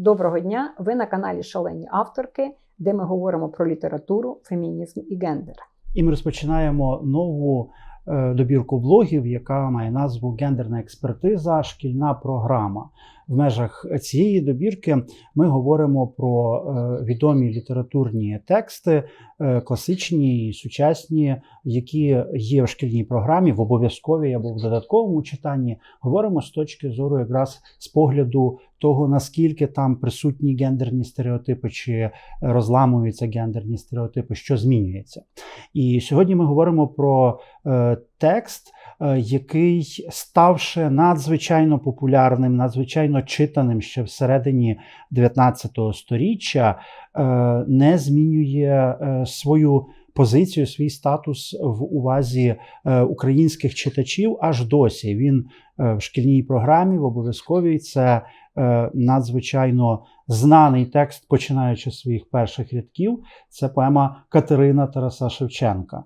Доброго дня! Ви на каналі Шалені авторки, де ми говоримо про літературу, фемінізм і гендер. І ми розпочинаємо нову е, добірку блогів, яка має назву Гендерна експертиза, шкільна програма. В межах цієї добірки ми говоримо про е, відомі літературні тексти, е, класичні і сучасні, які є в шкільній програмі, в обов'язковій або в додатковому читанні. Говоримо з точки зору якраз з погляду того, наскільки там присутні гендерні стереотипи, чи розламуються гендерні стереотипи, що змінюється. І сьогодні ми говоримо про е, текст, е, який, ставши надзвичайно популярним, надзвичайно читаним ще всередині 19 століття, е, не змінює е, свою. Позицію, свій статус в увазі е, українських читачів аж досі. Він е, в шкільній програмі, в обов'язковій це е, надзвичайно знаний текст, починаючи з своїх перших рядків. Це поема Катерина Тараса Шевченка.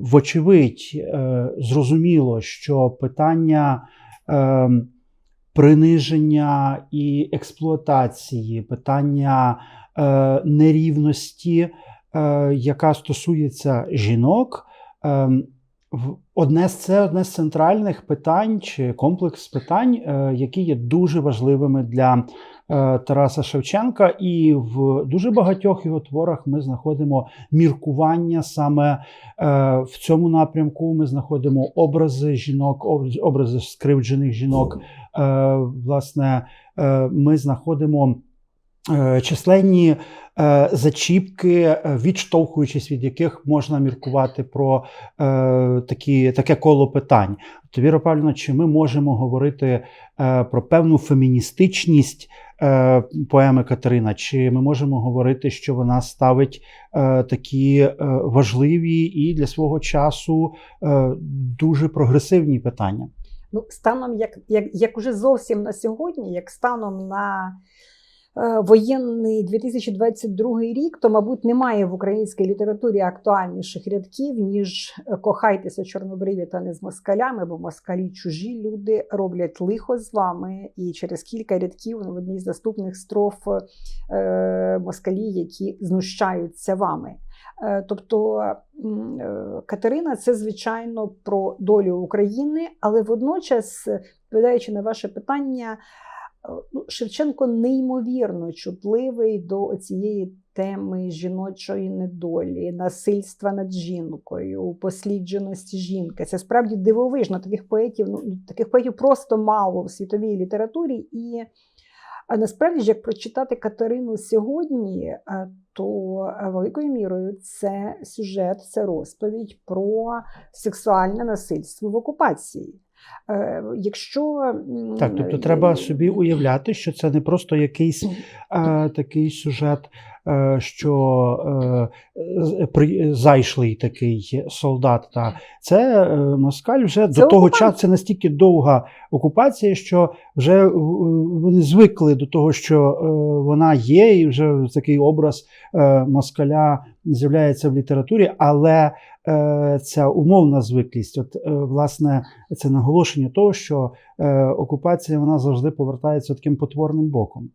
Вочевидь, зрозуміло, що питання. Приниження і експлуатації, питання е, нерівності, яка стосується жінок, е, одне з це одне з центральних питань чи комплекс питань, е, які є дуже важливими для е, Тараса Шевченка, і в дуже багатьох його творах ми знаходимо міркування саме е, в цьому напрямку. Ми знаходимо образи жінок, образи- скривджених жінок. Е, Власне, е, ми знаходимо е, численні е, зачіпки, е, відштовхуючись від яких можна міркувати про е, такі, таке коло питань. То Віра Павлівна, чи ми можемо говорити е, про певну феміністичність е, поеми Катерина, чи ми можемо говорити, що вона ставить е, такі е, важливі і для свого часу е, дуже прогресивні питання? Ну, станом, як, як, як уже зовсім на сьогодні, як станом на е, воєнний 2022 рік, то, мабуть, немає в українській літературі актуальніших рядків, ніж е, кохайтеся чорнобриві та не з москалями, бо москалі чужі люди роблять лихо з вами. І через кілька рядків в одній з наступних строф е, москалі, які знущаються вами. Е, Тобто е, Катерина це звичайно про долю України, але водночас, відповідаючи на ваше питання, е, ну, Шевченко неймовірно чутливий до цієї теми жіночої недолі, насильства над жінкою, послідженості жінки. Це справді дивовижно. Таких поетів, ну таких поетів просто мало в світовій літературі. І а насправді ж, як прочитати Катерину сьогодні, е, то е, великою мірою це сюжет, це розповідь про сексуальне насильство в окупації. Е, Якщо Так, тобто треба собі уявляти, що це не просто якийсь е, такий сюжет, е, що е, з- при, зайшлий такий солдат. Та це е, москаль вже Це до того часу. Це настільки довга окупація, що вже е, вони звикли до того, що е, вона є, і вже такий образ е, москаля з'являється в літературі, але е, ця умовна звиклість, от е, власне, це наголошення того, що е, окупація вона завжди повертається таким потворним боком.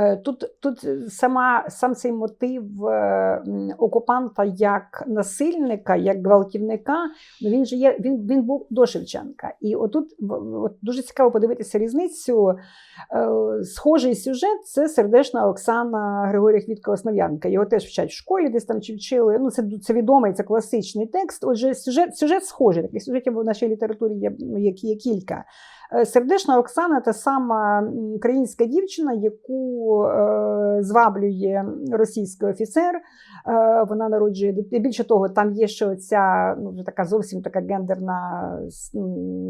Е, Тут, тут сама, сам цей мотив е, окупанта як насильника, як гвалтівника, він же є, він, він був до Шевченка. І отут от дуже цікаво подивитися різницю. Е, Схожий сюжет це сердешна Оксана Григорія Хвітка Основ'янка. Його теж вчать в школі, десь там чи вчили. Ну, це, це відомий, це класичний текст. Отже, сюжет, сюжет схожий. Таких сюжетів в нашій літературі є, ну, є, є кілька. Е, Сердешна Оксана та сама українська дівчина, яку е, зваблює російський офіцер. Е, вона народжує дит- Більше того, там є ще оця ну, вже така зовсім така гендерна з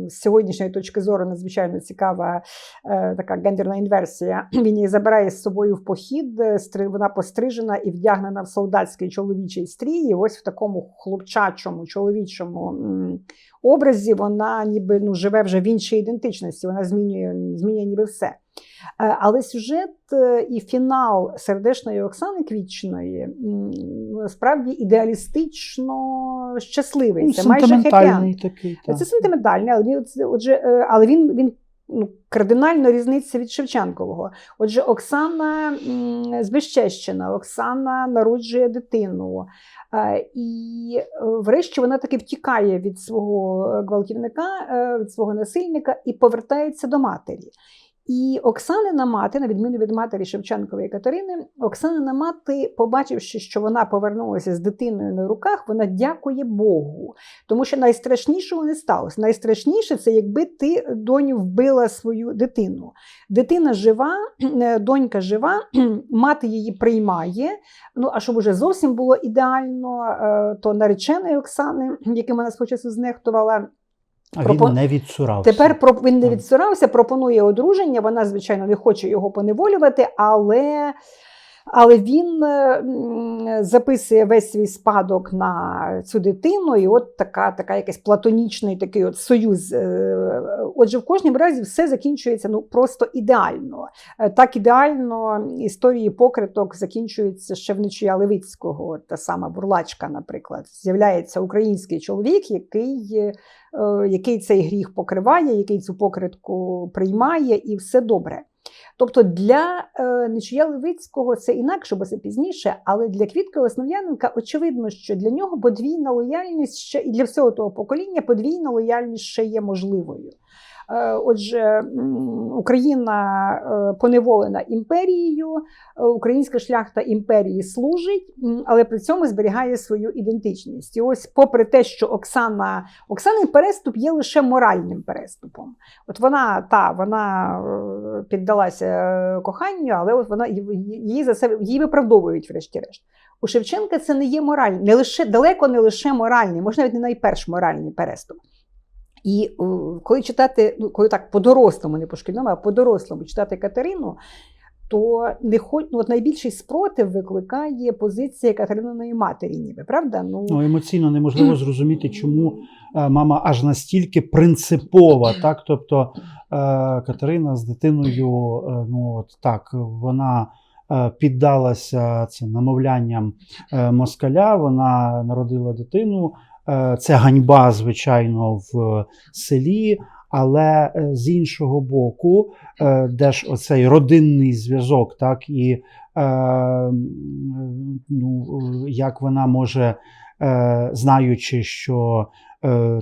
сьогоднішньої точки зору надзвичайно цікава е, така гендерна інверсія. Він її забирає з собою в похід. е, Вона пострижена і вдягнена в солдатський чоловічий стрій. І ось в такому хлопчачому, чоловічому образі вона ніби ну, живе вже в іншій ідентичності. Вона змінює, змінює ніби все. Е, Але сюжет е, і фінал сердешної Оксани ну, насправді ідеалістично щасливий. Ну, Це майже такий. та. Це сентиментальний, але він, отже, е, але він, він ну, кардинальна різниця від Шевченкового. Отже, Оксана збезчещена, Оксана народжує дитину. І врешті вона таки втікає від свого гвалтівника, від свого насильника і повертається до матері. І Оксанина мати, на відміну від матері Шевченкової Катерини, Оксанина мати, побачивши, що вона повернулася з дитиною на руках, вона дякує Богу. Тому що найстрашнішого не сталося. Найстрашніше це якби ти доню вбила свою дитину. Дитина жива, е, донька жива, мати її приймає. Ну а щоб уже зовсім було ідеально, е, то нареченої Оксани, яким вона свого часу знехтувала. А Пропо- він не відсурався. Тепер про він не відсурався, пропонує одруження. Вона, звичайно, не хоче його поневолювати, але, але він е, записує весь свій спадок на цю дитину, і от така, така якась платонічний такий от союз. Е, Отже, в кожному разі все закінчується ну просто ідеально. Е, Так ідеально історії покриток закінчуються ще в Левицького. Та сама бурлачка, наприклад, з'являється український чоловік, який. який цей гріх покриває, який цю покритку приймає, і все добре. Тобто для е, Нечуя Левицького це інакше, бо це пізніше, але для Квітки Основ'яненка очевидно, що для нього подвійна лояльність ще і для всього того покоління подвійна лояльність ще є можливою. Е, Отже, Україна е, поневолена імперією, е, українська шляхта імперії служить, але при цьому зберігає свою ідентичність. І ось, попри те, що Оксана Оксанин переступ є лише моральним переступом. От вона та вона піддалася коханню, але от вона її за себе її виправдовують, врешті-решт. У Шевченка це не є моральний, не лише далеко не лише моральний, може навіть не найперш моральний переступ. І е, коли читати, ну коли так по-дорослому, не по шкільному, а по-дорослому читати Катерину, то не хоч, ну, от найбільший спротив викликає позиція Катерининої матері, ніби правда? Ну, Ну, емоційно неможливо зрозуміти, чому е, мама аж настільки принципова. Так? Тобто е, Катерина з дитиною, ну от так, вона піддалася цим намовлянням москаля, вона народила дитину. Е, Це ганьба, звичайно, в селі. Але е, з іншого боку, е, де ж оцей родинний зв'язок, так і ну, як вона може, знаючи, що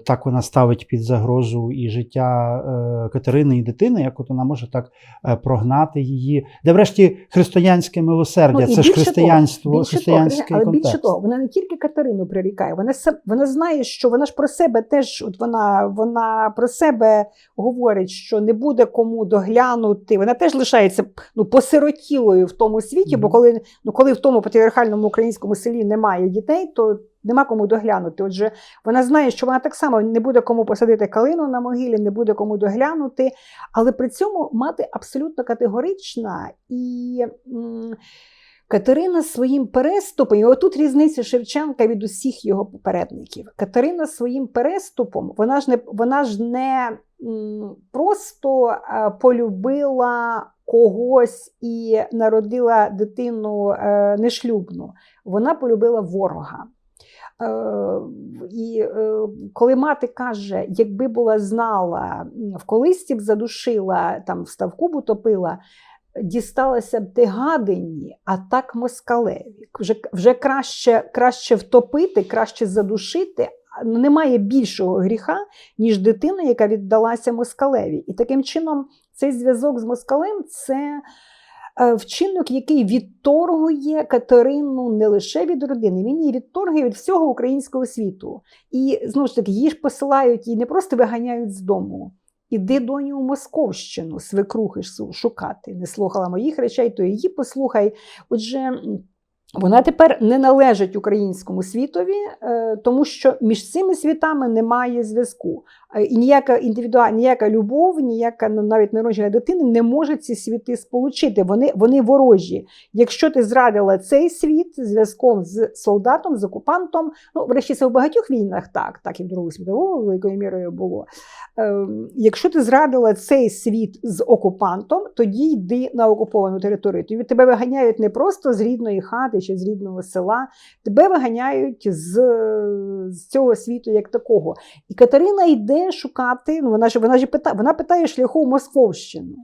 так вона ставить під загрозу і життя е, Катерини і дитини, як от вона може так е, прогнати її. Де врешті християнське милосердя, Ну, це ж християнство, Більше християнський того, але контекст. більше того, вона не тільки Катерину прирікає, вона вона знає, що вона ж про себе теж, от вона, вона про себе говорить, що не буде кому доглянути. Вона теж лишається ну, посиротілою в тому світі, бо коли, ну, коли в тому патріархальному українському селі немає дітей, то нема кому доглянути. Отже, вона знає, що вона так само не буде кому посадити калину на могилі, не буде кому доглянути. Але при цьому мати абсолютно категорична і. Катерина своїм переступом, і отут різниця Шевченка від усіх його попередників. Катерина своїм переступом, вона ж не, вона ж не просто е, полюбила когось і народила дитину е, нешлюбну. Вона полюбила ворога. Е, І е, коли мати каже, якби була знала, в колисті б задушила, там в ставку б утопила, дісталася б ти гадині, а так москалеві. Вже, вже краще, краще втопити, краще задушити. Немає більшого гріха, ніж дитина, яка віддалася москалеві. І таким чином цей зв'язок з москалем це вчинок, який відторгує Катерину не лише від родини, він її відторгує від всього українського світу. І знову ж таки, її ж посилають і не просто виганяють з дому. Іди доню у Московщину, свекрухи шукати. Не слухала моїх речей, то її послухай. Отже, вона тепер не належить українському світові, е, тому що між цими світами немає зв'язку. Е, І ніяка індивідуальна, ніяка любов, ніяка ну, навіть народження дитини не може ці світи сполучити. Вони, вони ворожі. Якщо ти зрадила цей світ зв'язком з солдатом, з окупантом, ну врешті це в багатьох війнах так, так і в Другу світову великою мірою було. Ем, якщо ти зрадила цей світ з окупантом, тоді йди на окуповану територію. Тобі тебе виганяють не просто з рідної хати чи з рідного села. Тебе виганяють з, з цього світу як такого. І Катерина йде шукати. Ну вона ж вона ж питає, вона питає шляху в Московщину.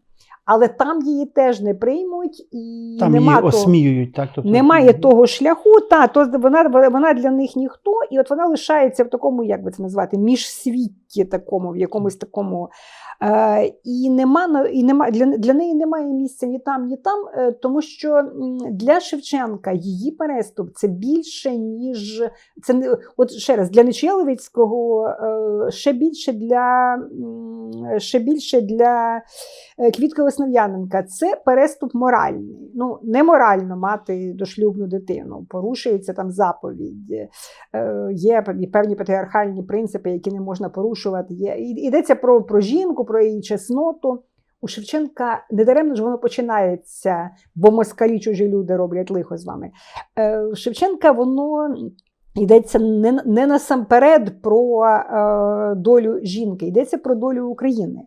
Але там її теж не приймуть і Там нема її того- осміюють, так? Тобто, немає того шляху, та то вона, вона для них ніхто, і от вона лишається в такому, як би це назвати, міжсвітті такому, в якомусь такому. Е, і нема, і нема, для, для неї немає місця ні там, ні там, е, тому що для Шевченка її переступ це більше, ніж це не от ще раз для Нечаєловицького е, ще більше для ще більше для Квітки Основ'яненка. Це переступ моральний. Ну, не морально мати дошлюбну дитину. Порушується там заповідь. Є певні- патріархальні принципи, які не можна порушувати. Є. Йдеться про, про жінку, про її чесноту. У Шевченка недаремно ж воно починається, бо москалі чужі люди роблять лихо з вами. Е, У Шевченка воно йдеться не, не насамперед про е, долю жінки, йдеться про долю України.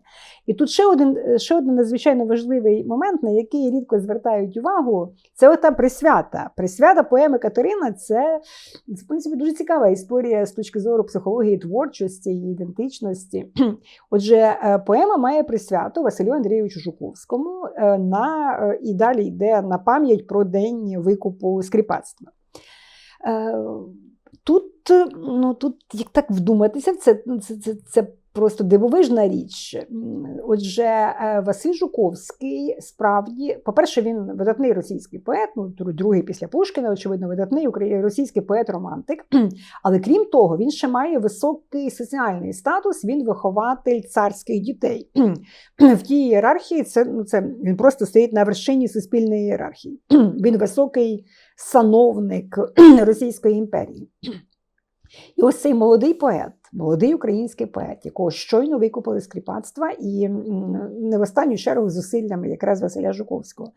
І тут ще один, ще один надзвичайно важливий момент, на який рідко звертають увагу, це ота присвята. Присвята поеми Катерина це, в принципі, дуже цікава історія з точки зору психології творчості і ідентичності. Отже, е, поема має присвяту Василю Андрійовичу Жуковському е, на, е, і далі йде на пам'ять про день викупу скріпацтва. Ну, тут, як так вдуматися, це, це, це, це просто дивовижна річ. Отже, е, Василь Жуковський справді, по-перше, він видатний російський поет, ну, другий після Пушкіна, очевидно, видатний російський поет-романтик. Але крім того, він ще має високий соціальний статус, він вихователь царських дітей. В тій ієрархії це, ну, це він просто стоїть на вершині суспільної ієрархії. Він високий сановник Російської імперії. І ось цей молодий поет, молодий український поет, якого щойно викупили з кріпацтва, і не в останню чергу зусиллями якраз Василя Жуковського.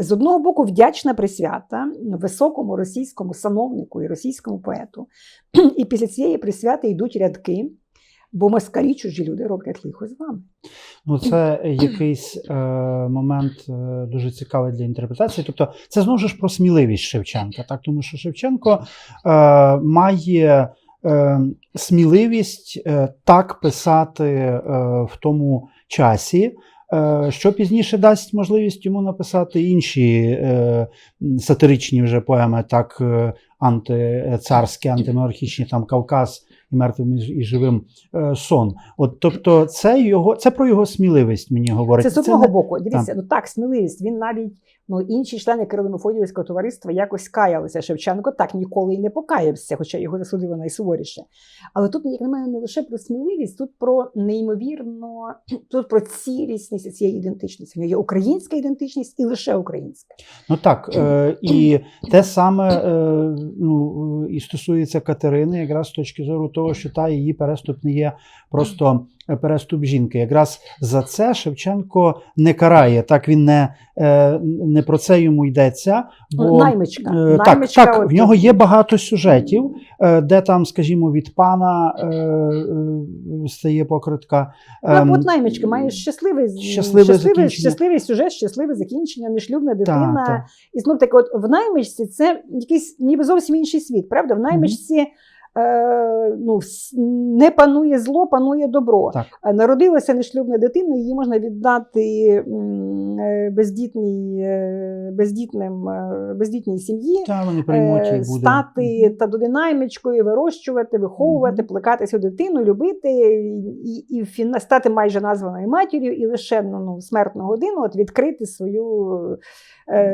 З одного боку, вдячна присвята високому російському сановнику і російському поету. І після цієї присвяти йдуть рядки, бо москалі чужі люди роблять лихо з вами. Ну, це якийсь е, момент е, дуже цікавий для інтерпретації. Тобто, це знову ж про сміливість Шевченка, так? тому що Шевченко е, має е, сміливість е, так писати е, в тому часі. е, Що пізніше дасть можливість йому написати інші е, сатиричні вже поеми, так е, антицарські, антимонархічні, там Кавказ і мертвим і живим е, сон. От, тобто, це його це про його сміливість мені говорить. Це з одного боку. Дивіться, ну так, сміливість. Він навіть ну інші члени Кирило-Мефодіївського товариства якось каялися. Шевченко так ніколи і не покаявся, хоча його засудили найсуворіше. Але тут, як на мене, не лише про сміливість, тут про неймовірно, тут про цілісність цієї ідентичності. У нього є українська ідентичність і лише українська. Ну так, е, і те саме е, ну, і стосується Катерини, якраз з точки зору того, що та її переступ не є просто переступ жінки. Якраз за це Шевченко не карає. Так він не, е, не про це йому йдеться. Бо, Наймичка. е, так, Наймичка, так, в нього є багато сюжетів, е, де там, скажімо, від пана е, е, стає покритка. Ну, Ем, от наймички має щасливий, щасливе щасливий, закінчення. щасливий сюжет, щасливе закінчення, нешлюбна дитина. та. І знов таки, от в наймичці це якийсь ніби зовсім інший світ, правда? В наймичці е, ну, не панує зло, панує добро. Так. Е, Народилася нешлюбна дитина, її можна віддати е, бездітній, бездітним, бездітній сім'ї. Е, і буде. Стати та до наймичкою, вирощувати, виховувати, Мгм. плекати цю дитину, любити і, і, фіна- стати майже названою матір'ю, і лише ну, ну, смертну годину от відкрити свою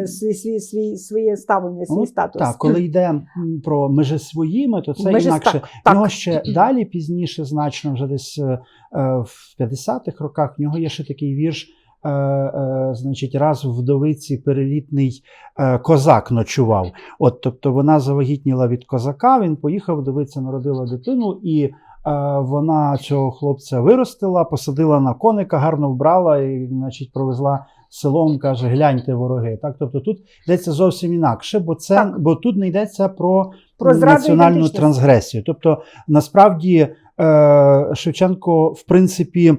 свій, свій, свій, своє ставлення, свій Ну, статус. Так, коли йде про межі своїми, то це Межі- інакше. так, так. нього ще далі пізніше, значно вже десь е, е, в 50-х роках, в нього є ще такий вірш. Е, е, значить, раз в вдовиці перелітний е, козак ночував. От, тобто вона завагітніла від козака, він поїхав, вдовиця народила дитину, і е, вона цього хлопця виростила, посадила на коника, гарно вбрала і, значить, провезла селом, каже: гляньте вороги. Так, тобто тут йдеться зовсім інакше, бо це Так. бо тут не йдеться про, Про національну трансгресію. Тобто, насправді, е, Шевченко, в принципі.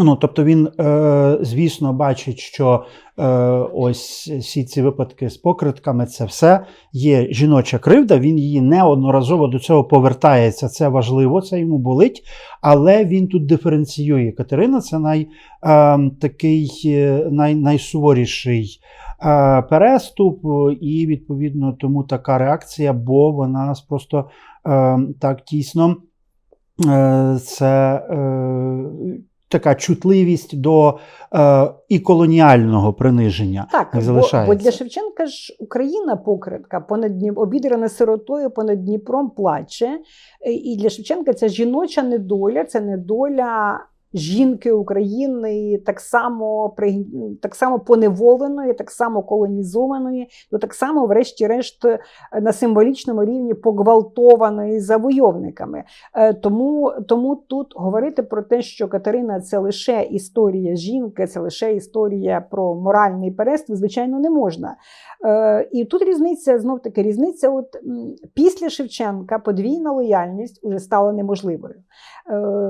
Ну, тобто він, е, звісно, бачить, що е, ось всі ці випадки з покритками це все є жіноча кривда. Він її неодноразово до цього повертається. Це важливо, це йому болить. Але він тут диференціює. Катерина це най, е, такий най, найсуворіший переступ, і відповідно тому така реакція, бо вона нас просто так тісно. Це така чутливість до е, і колоніального приниження. Так, не залишається. бо для Шевченка ж Україна покритка, понад Дніп... обідрана сиротою, понад Дніпром плаче. Е, І для Шевченка ця жіноча недоля, це недоля жінки України, так само, так само поневоленої, так само колонізованої, ну так само, врешті-решт, е, на символічному рівні погвалтованої завойовниками. Е, Тому, тому тут говорити про те, що Катерина це лише історія жінки, це лише історія про моральний перест, звичайно, не можна. Е, І тут різниця, знов таки, різниця, от після Шевченка подвійна лояльність уже стала неможливою.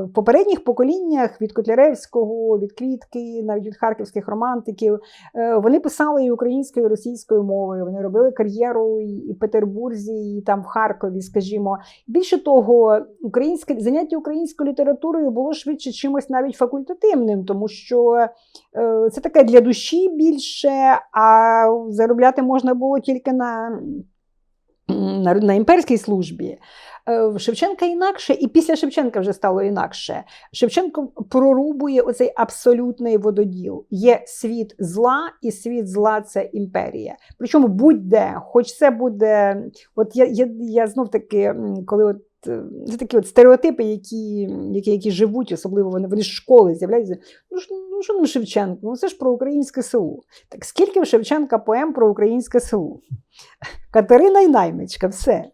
В попередніх поколіннях від Котляревського, від Квітки, навіть від харківських романтиків, е, вони писали і українською, і російською мовою. Вони робили кар'єру і і в Петербурзі, і там в Харкові, скажімо. Більше того, українське заняття українською літературою було швидше чимось навіть факультативним, тому що е, це таке для душі більше, а заробляти можна було тільки на, на, на імперській службі. Е, В Шевченка інакше, і після Шевченка вже стало інакше. Шевченко прорубує оцей абсолютний вододіл. Є світ зла, і світ зла це імперія. Причому будь-де, хоч це буде. От я, я, я знов таки, коли от. е, Це такі от стереотипи, які, які, які живуть, особливо вони, вони з школи з'являються. Ну, ж- ну що нам Шевченко? Ну це ж про українське село. Так скільки в Шевченка поем про українське село? Катерина і наймичка, все.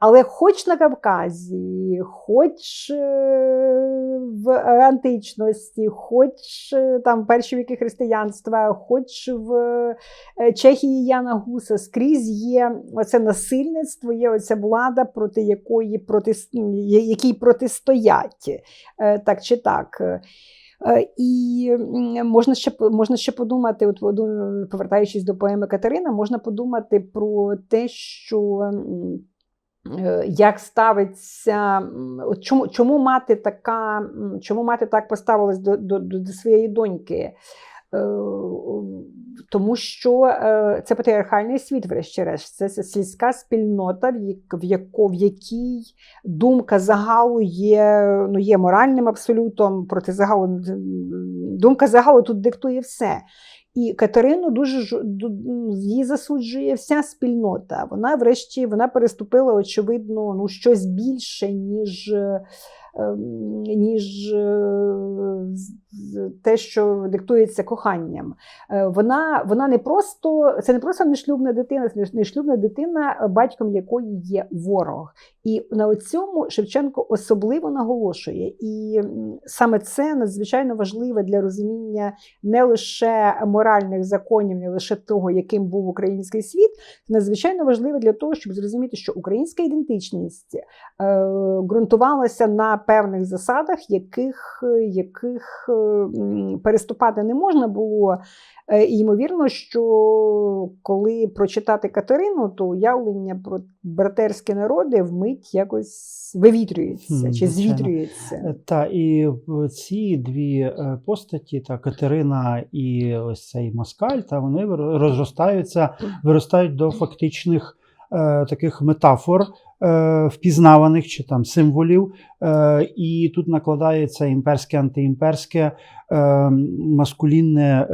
Але хоч на Кавказі, хоч е, в античності, хоч е, там перші віки християнства, хоч в е, Чехії Яна Гуса, скрізь є оце насильництво, є оця влада, проти якої проти, якій протистоять, так чи так. І можна ще можна ще подумати, от повертаючись до поеми Катерина, можна подумати про те, що як ставиться, чому, чому мати така, чому мати так поставилась до, до, до до своєї доньки? Е, Тому що е, це патріархальний світ, врешті-решт, це сільська спільнота, в яко- в якій думка загалу є, ну, є моральним абсолютом, проти загалу думка загалу тут диктує все. І Катерину дуже її засуджує вся спільнота. Вона, врешті, вона переступила, очевидно, ну, щось більше, ніж, е, ніж е, те, що диктується коханням. Е, Вона, вона не просто це не просто нешлюбна дитина, це нешлюбна дитина, батьком якої є ворог. І на цьому Шевченко особливо наголошує. І саме це надзвичайно важливе для розуміння не лише моральних законів, не лише того, яким був український світ, надзвичайно важливе для того, щоб зрозуміти, що українська ідентичність е, ґрунтувалася на певних засадах, яких, яких е, переступати не можна було. Е, І ймовірно, що коли прочитати Катерину, то уявлення про братерські народи вмить якось вивітрюється чи звітрюється. Е, Та і ці дві постаті, та Катерина і ось цей москаль, та вони розростаються, виростають до фактичних е, таких метафор. Е, Впізнаваних чи там символів, е, і тут накладається імперське, антиімперське, е, маскулінне,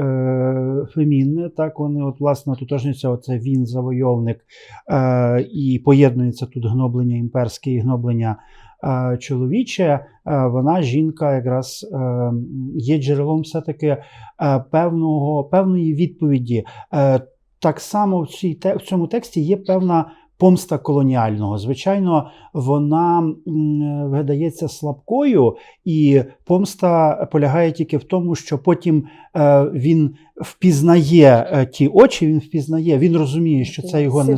фемінне. Так вони, от, власне, ототожнюються, оце він завойовник, і поєднується тут гноблення імперське і гноблення чоловіче, вона жінка якраз є джерелом все-таки певного, певної відповіді. Так само в, цій, в цьому тексті є певна помста колоніального. Звичайно, вона видається слабкою, і помста полягає тільки в тому, що потім е, він впізнає е, ті очі, він впізнає, він розуміє, що це його Син.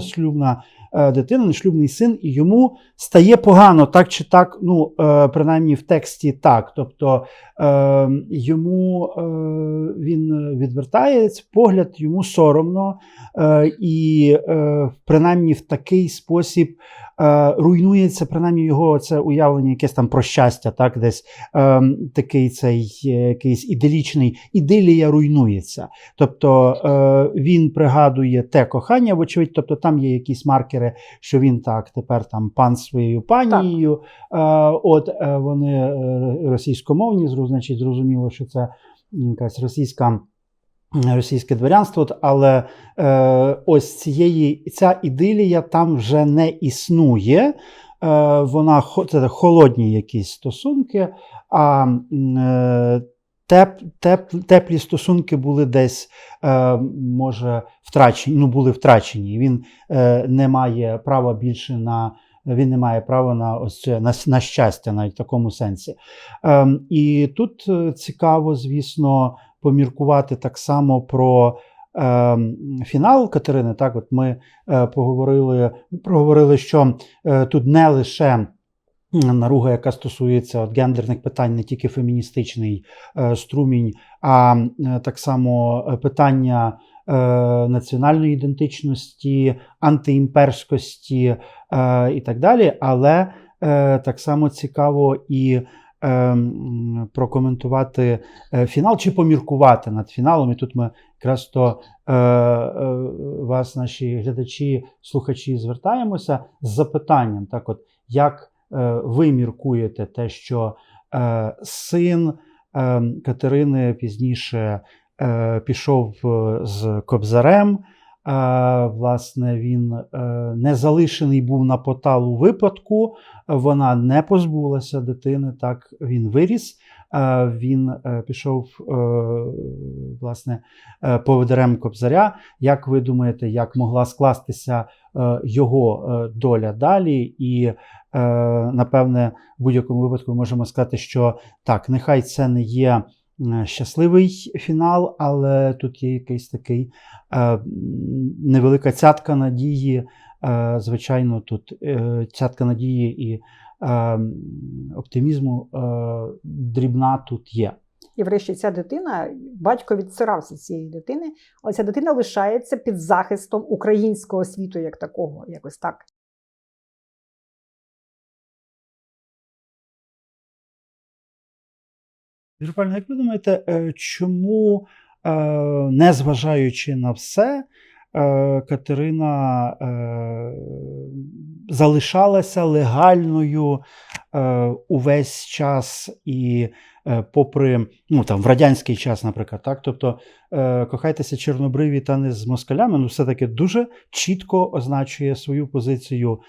Е, дитина, нешлюбний син, і йому стає погано, так чи так, ну, е, принаймні в тексті так. Тобто е, йому він відвертається, погляд йому соромно, і принаймні в такий спосіб руйнується принаймні його це уявлення, якесь там про щастя, так, десь такий цей якийсь іделічний ідилія руйнується. Тобто він пригадує те кохання, вочевидь, тобто там є якісь маркери, що він так тепер там пан своєю панією. Е, от е, вони е, російськомовні, значить, зрозуміло, що це якась російська. Російське дворянство, але е, ось цієї ця ідилія там вже не існує. Е, вона це холодні якісь стосунки, а е, теп, теп, теплі стосунки були десь, е, може, втрачені. Ну, були втрачені. Він е, не має права більше на. Він не має права на ось на, на щастя, навіть в такому сенсі. Ем, і тут е, цікаво, звісно, поміркувати так само про ем, фінал Катерини. Так, от ми е, поговорили, проговорили, що е, тут не лише наруга, яка стосується от, гендерних питань, не тільки феміністичний е, струмінь, а е, так само е, питання національної ідентичності, антиімперськості е, і так далі. Але е, так само цікаво і е, прокоментувати фінал чи поміркувати над фіналом. І тут ми якраз то е, вас, наші глядачі, слухачі, звертаємося з запитанням: так, от як ви міркуєте те, що е, син е, Катерини пізніше е, пішов е, з Кобзарем. Власне, він е, не залишений був на поталу випадку, вона не позбулася дитини, так він виріс. Е, Він е, пішов власне поводирем Кобзаря. Як ви думаєте, як могла скластися його доля далі? І напевне, в будь-якому випадку можемо сказати, що так, нехай це не є щасливий фінал, але тут є якийсь такий е, невелика цятка надії. Е, Звичайно, тут е, цятка надії і е, оптимізму е, дрібна тут є. І врешті ця дитина, батько відсирався цієї дитини, але ця дитина лишається під захистом українського світу як такого, якось так. Павлівна, як ви думаєте, чому, е, незважаючи на все, е, Катерина е, залишалася легальною увесь час і попри ну, там, в радянський час, наприклад, так? тобто кохайтеся чорнобриві та не з москалями, ну все-таки дуже чітко означує свою позицію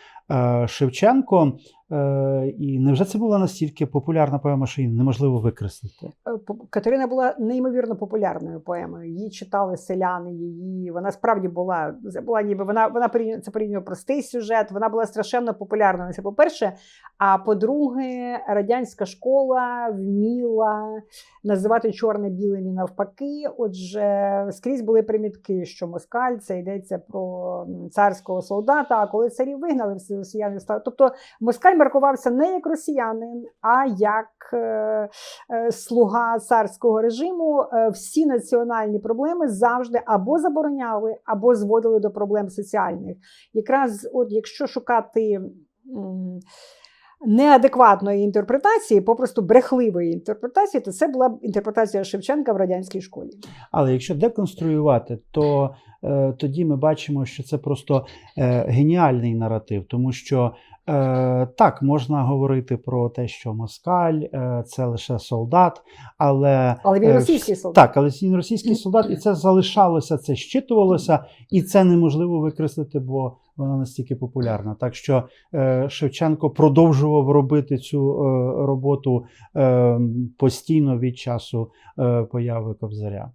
Шевченко. Е, і невже це була настільки популярна поема, що її неможливо викреслити? Е, По- Катерина була неймовірно популярною поемою. Її читали селяни. Її вона справді була це була ніби вона вона порівнює- це порівнює простий сюжет. Вона була страшенно популярною. Це по-перше. А по-друге, радянська школа вміла називати чорне білим і навпаки. Отже, скрізь були примітки, що москаль це йдеться про царського солдата. А коли царів вигнали, всі росіяни стали. Тобто москаль маркувався не як росіянин, а як е, е, слуга царського режиму. Е, всі національні проблеми завжди або забороняли, або зводили до проблем соціальних. Якраз, от якщо шукати. Неадекватної інтерпретації, попросту брехливої інтерпретації, то це була б інтерпретація Шевченка в радянській школі. Але якщо деконструювати, то е, тоді ми бачимо, що це просто е, геніальний наратив, тому що е, так можна говорити про те, що москаль е, це лише солдат, але Але він е, російський солдат. Так, але він російський солдат, і це залишалося, це щитувалося, і це неможливо викреслити, бо вона настільки популярна. Так що е, Шевченко продовжував робити цю е, роботу е, постійно від часу появи Кобзаря.